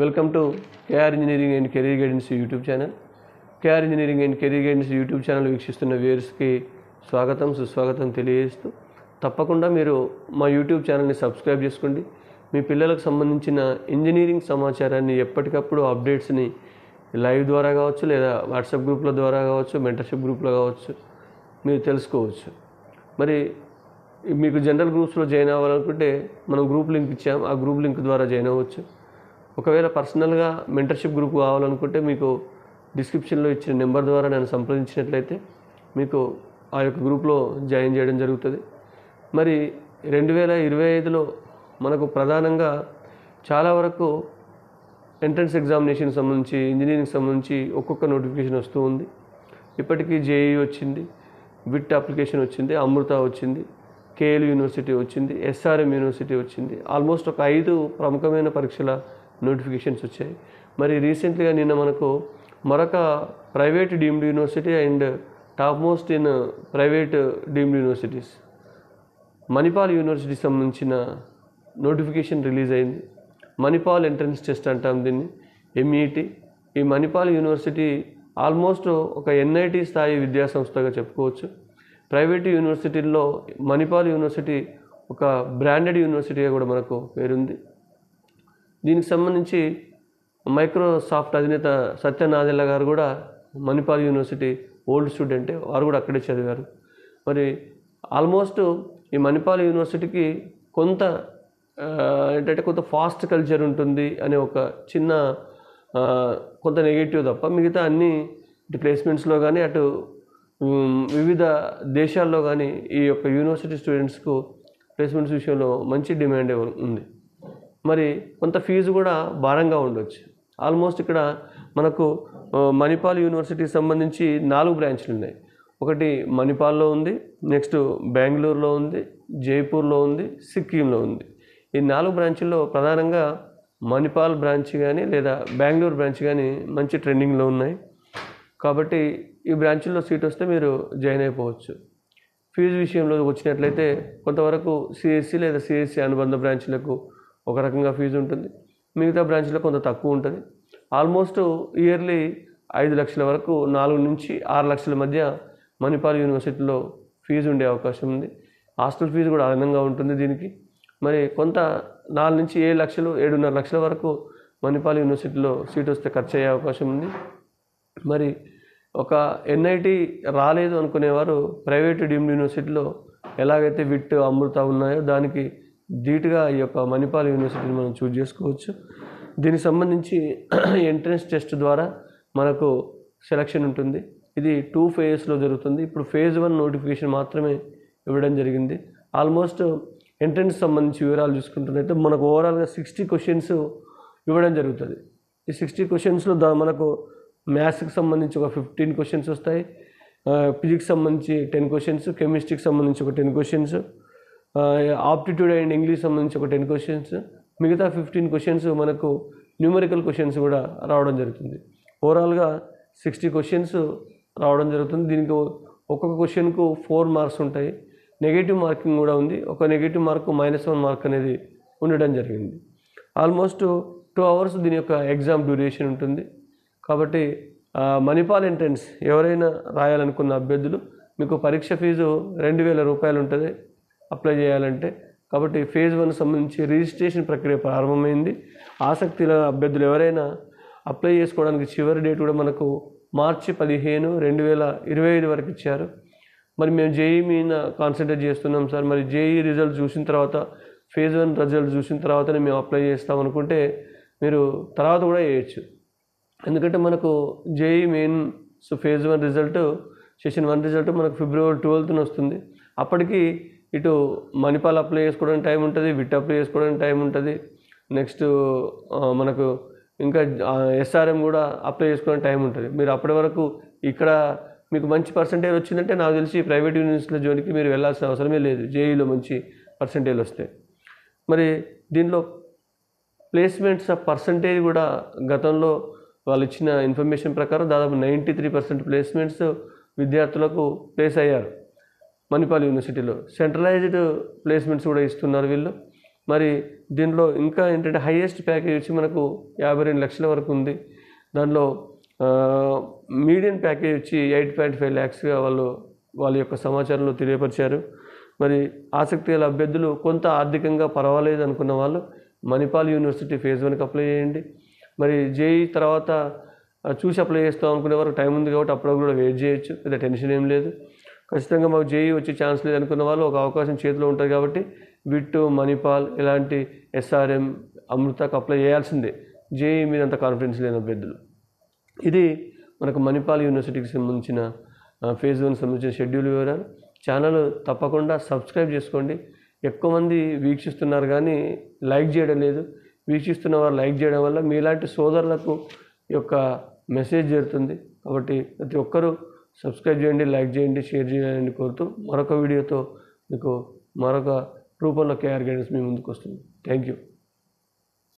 Welcome to KR engineering and career guidance YouTube channel KR engineering and career guidance YouTube channel వీక్షిస్తున్న వ్యూయర్స్కి స్వాగతం సుస్వాగతం తెలియజేస్తూ తప్పకుండా మీరు మా యూట్యూబ్ ఛానల్ని సబ్స్క్రైబ్ చేసుకోండి. మీ పిల్లలకు సంబంధించిన ఇంజనీరింగ్ సమాచారాన్ని ఎప్పటికప్పుడు అప్డేట్స్ని లైవ్ ద్వారా కావచ్చు లేదా వాట్సాప్ గ్రూప్ల ద్వారా కావచ్చు మెంటర్షిప్ గ్రూప్లో కావచ్చు మీరు తెలుసుకోవచ్చు. మరి మీకు జనరల్ గ్రూప్స్లో జాయిన్ అవ్వాలనుకుంటే మనం గ్రూప్ లింక్ ఇచ్చాం. ఆ గ్రూప్ లింక్ ద్వారా జాయిన్ అవ్వచ్చు. ఒకవేళ పర్సనల్గా మెంటర్షిప్ గ్రూప్ కావాలనుకుంటే మీకు డిస్క్రిప్షన్లో ఇచ్చిన నెంబర్ ద్వారా నన్ను సంప్రదించినట్లయితే మీకు ఆ యొక్క గ్రూప్లో జాయిన్ చేయడం జరుగుతుంది. మరి రెండు వేల ఇరవై ఐదులో మనకు ప్రధానంగా చాలా వరకు ఎంట్రన్స్ ఎగ్జామినేషన్ సంబంధించి ఇంజనీరింగ్ సంబంధించి ఒక్కొక్క నోటిఫికేషన్ వస్తూ ఉంది. ఇప్పటికీ జేఈ వచ్చింది బిట్ అప్లికేషన్ వచ్చింది అమృత వచ్చింది కేఎల్ యూనివర్సిటీ వచ్చింది ఎస్ఆర్ఎం యూనివర్సిటీ వచ్చింది. ఆల్మోస్ట్ ఒక ఐదు ప్రముఖమైన పరీక్షల నోటిఫికేషన్స్ వచ్చాయి. మరి రీసెంట్గా నిన్న మనకు మరొక private deemed university and top most in private deemed universities Manipal university సంబంధించిన నోటిఫికేషన్ రిలీజ్ అయింది. మణిపాల్ ఎంట్రన్స్ టెస్ట్ అంటాం దీన్ని. ఎంఈటి ఈ మణిపాల్ యూనివర్సిటీ ఆల్మోస్ట్ ఒక ఎన్ఐటి స్థాయి విద్యాసంస్థగా చెప్పుకోవచ్చు. ప్రైవేట్ యూనివర్సిటీల్లో మణిపాల్ యూనివర్సిటీ ఒక బ్రాండెడ్ యూనివర్సిటీగా కూడా మనకు పేరుంది. దీనికి సంబంధించి మైక్రోసాఫ్ట్ అధినేత సత్యనాదెల్ల గారు కూడా మణిపాల్ యూనివర్సిటీ ఓల్డ్ స్టూడెంటే వారు కూడా అక్కడే చదివారు. మరి ఆల్మోస్ట్ ఈ మణిపాల్ యూనివర్సిటీకి కొంత ఏంటంటే కొంత ఫాస్ట్ కల్చర్ ఉంటుంది అనే ఒక చిన్న కొంత నెగిటివ్ తప్ప మిగతా అన్ని ఇటు ప్లేస్మెంట్స్లో కానీ అటు వివిధ దేశాల్లో కానీ ఈ యొక్క యూనివర్సిటీ స్టూడెంట్స్కు ప్లేస్మెంట్స్ విషయంలో మంచి డిమాండ్ ఉంది. మరి కొంత ఫీజు కూడా భారంగా ఉండొచ్చు. ఆల్మోస్ట్ ఇక్కడ మనకు మణిపాల్ యూనివర్సిటీకి సంబంధించి నాలుగు బ్రాంచ్లు ఉన్నాయి. ఒకటి మణిపాల్లో ఉంది నెక్స్ట్ బెంగళూరులో ఉంది జైపూర్లో ఉంది సిక్కింలో ఉంది. ఈ నాలుగు బ్రాంచ్ల్లో ప్రధానంగా మణిపాల్ బ్రాంచ్ కానీ లేదా బెంగళూరు బ్రాంచ్ కానీ మంచి ట్రెండింగ్లో ఉన్నాయి. కాబట్టి ఈ బ్రాంచ్ల్లో సీట్ వస్తే మీరు జాయిన్ అయిపోవచ్చు. ఫీజు విషయంలో వచ్చినట్లయితే కొంతవరకు సిఎస్సి లేదా సిఎస్సి అనుబంధ బ్రాంచ్లకు ఒక రకంగా ఫీజు ఉంటుంది. మిగతా బ్రాంచ్లో కొంత తక్కువ ఉంటుంది. ఆల్మోస్ట్ ఇయర్లీ ఐదు లక్షల వరకు నాలుగు నుంచి ఆరు లక్షల మధ్య మణిపాల్ యూనివర్సిటీలో ఫీజు ఉండే అవకాశం ఉంది. హాస్టల్ ఫీజు కూడా అదనంగా ఉంటుంది దీనికి. మరి కొంత నాలుగు నుంచి ఏడు లక్షలు ఏడున్నర లక్షల వరకు మణిపాల్ యూనివర్సిటీలో సీట్ వస్తే ఖర్చు అయ్యే అవకాశం ఉంది. మరి ఒక ఎన్ఐటి రాలేదు అనుకునేవారు ప్రైవేట్ డీమ్డ్ యూనివర్సిటీలో ఎలాగైతే విట్ అమృత ఉన్నాయో దానికి ధీటుగా ఈ యొక్క మణిపాల్ యూనివర్సిటీని మనం చూజ్ చేసుకోవచ్చు. దీనికి సంబంధించి ఎంట్రన్స్ టెస్ట్ ద్వారా మనకు సెలక్షన్ ఉంటుంది. ఇది టూ ఫేజెస్లో జరుగుతుంది. ఇప్పుడు ఫేజ్ వన్ నోటిఫికేషన్ మాత్రమే ఇవ్వడం జరిగింది. ఆల్మోస్ట్ ఎంట్రన్స్ సంబంధించి వివరాలు చూసుకుంటున్నట్టు మనకు ఓవరాల్గా సిక్స్టీ క్వశ్చన్స్ ఇవ్వడం జరుగుతుంది. ఈ సిక్స్టీ క్వశ్చన్స్లో దా మనకు మ్యాథ్స్కి సంబంధించి ఒక ఫిఫ్టీన్ క్వశ్చన్స్ వస్తాయి. ఫిజిక్స్ సంబంధించి టెన్ క్వశ్చన్స్ కెమిస్ట్రీకి సంబంధించి ఒక ten questions aptitude and English సంబంధించి ఒక టెన్ క్వశ్చన్స్ మిగతా ఫిఫ్టీన్ క్వశ్చన్స్ మనకు న్యూమరికల్ క్వశ్చన్స్ కూడా రావడం జరుగుతుంది. ఓవరాల్గా సిక్స్టీ క్వశ్చన్స్ రావడం జరుగుతుంది. దీనికి ఒక్కొక్క క్వశ్చన్కు ఫోర్ మార్క్స్ ఉంటాయి. నెగిటివ్ మార్కింగ్ కూడా ఉంది. ఒక negative mark minus one mark అనేది ఉండడం జరిగింది. ఆల్మోస్ట్ టూ అవర్స్ దీని యొక్క ఎగ్జామ్ డ్యూరేషన్ ఉంటుంది. కాబట్టి మణిపాల్ ఎంట్రన్స్ ఎవరైనా రాయాలనుకున్న అభ్యర్థులు మీకు పరీక్ష ఫీజు రెండు వేల రూపాయలు ఉంటుంది. అప్లై చేయాలంటే. కాబట్టి ఫేజ్ వన్ సంబంధించి రిజిస్ట్రేషన్ ప్రక్రియ ప్రారంభమైంది. ఆసక్తి అభ్యర్థులు ఎవరైనా అప్లై చేసుకోవడానికి చివరి డేట్ కూడా మనకు మార్చి పదిహేను రెండు వేల ఇరవై ఐదు వరకు ఇచ్చారు. మరి మేము జేఈ మీద కాన్సన్ట్రేట్ చేస్తున్నాం సార్. మరి జేఈ రిజల్ట్ చూసిన తర్వాత ఫేజ్ వన్ రిజల్ట్ చూసిన తర్వాతనే మేము అప్లై చేస్తాం అనుకుంటే మీరు తర్వాత కూడా చేయొచ్చు. ఎందుకంటే మనకు JEE main so phase one result session one result మనకు ఫిబ్రవరి ట్వెల్త్న వస్తుంది. అప్పటికి ఇటు మణిపాల్ అప్లై చేసుకోవడానికి టైం ఉంటుంది విట్ అప్లై చేసుకోవడానికి టైం ఉంటుంది. నెక్స్ట్ మనకు ఇంకా ఎస్ఆర్ఎం కూడా అప్లై చేసుకోవడానికి టైం ఉంటుంది. మీరు అప్పటి వరకు ఇక్కడ మీకు మంచి పర్సంటేజ్ వచ్చిందంటే నాకు తెలిసి ప్రైవేట్ యూనివర్సిటీల జోలికి మీరు వెళ్ళాల్సిన అవసరమే లేదు. జేఈలో మంచి పర్సంటేజ్ వస్తాయి మరి దీనిలో ప్లేస్మెంట్స్ పర్సంటేజ్ కూడా గతంలో వాళ్ళు ఇచ్చిన ఇన్ఫర్మేషన్ ప్రకారం దాదాపు నైంటీ త్రీ పర్సెంట్ ప్లేస్మెంట్స్ విద్యార్థులకు ప్లేస్ అయ్యారు. మణిపాల్ యూనివర్సిటీలో. సెంట్రలైజ్డ్ ప్లేస్మెంట్స్ కూడా ఇస్తున్నారు వీళ్ళు. మరి దీనిలో ఇంకా ఏంటంటే హైయెస్ట్ ప్యాకేజ్ వచ్చి మనకు యాభై రెండు లక్షల వరకు ఉంది. దానిలో మీడియం ప్యాకేజ్ వచ్చి ఎయిట్ పాయింట్ ఫైవ్ ల్యాక్స్గా వాళ్ళు వాళ్ళ యొక్క సమాచారంలో తెలియపరిచారు. మరి ఆసక్తి గల అభ్యర్థులు కొంత ఆర్థికంగా పర్వాలేదు అనుకున్న వాళ్ళు మణిపాల్ యూనివర్సిటీ ఫేజ్ వన్కి అప్లై చేయండి. మరి జేఈ తర్వాత చూసి అప్లై చేస్తాం అనుకునే వరకు టైం ఉంది కాబట్టి అప్పుడు కూడా వెయిట్ చేయొచ్చు. పెద్ద టెన్షన్ ఏం లేదు. ఖచ్చితంగా మాకు జేఈ వచ్చే ఛాన్స్ లేదు అనుకున్న వాళ్ళు ఒక అవకాశం చేతిలో ఉంటుంది కాబట్టి విట్టు మణిపాల్ ఇలాంటి ఎస్ఆర్ఎం అమృతకు అప్లై చేయాల్సిందే. జేఈ మీద అంత కాన్ఫిడెన్స్ లేని అభ్యర్థులు. ఇది మనకు మణిపాల్ యూనివర్సిటీకి సంబంధించిన ఫేజ్ వన్ సంబంధించిన షెడ్యూల్ వివరాలు. ఛానల్ తప్పకుండా సబ్స్క్రైబ్ చేసుకోండి. ఎక్కువ మంది వీక్షిస్తున్నారు కానీ లైక్ చేయడం లేదు. వీక్షిస్తున్న వారు లైక్ చేయడం వల్ల మీలాంటి సోదరులకు యొక్క మెసేజ్ చేరుతుంది కాబట్టి ప్రతి ఒక్కరూ సబ్స్క్రైబ్ చేయండి లైక్ చేయండి షేర్ చేయాలని కోరుతూ మరొక వీడియోతో మీకు మరొక రూపంలో కేఆర్ గైడెన్స్ మీ ముందుకు వస్తుంది. Thank you.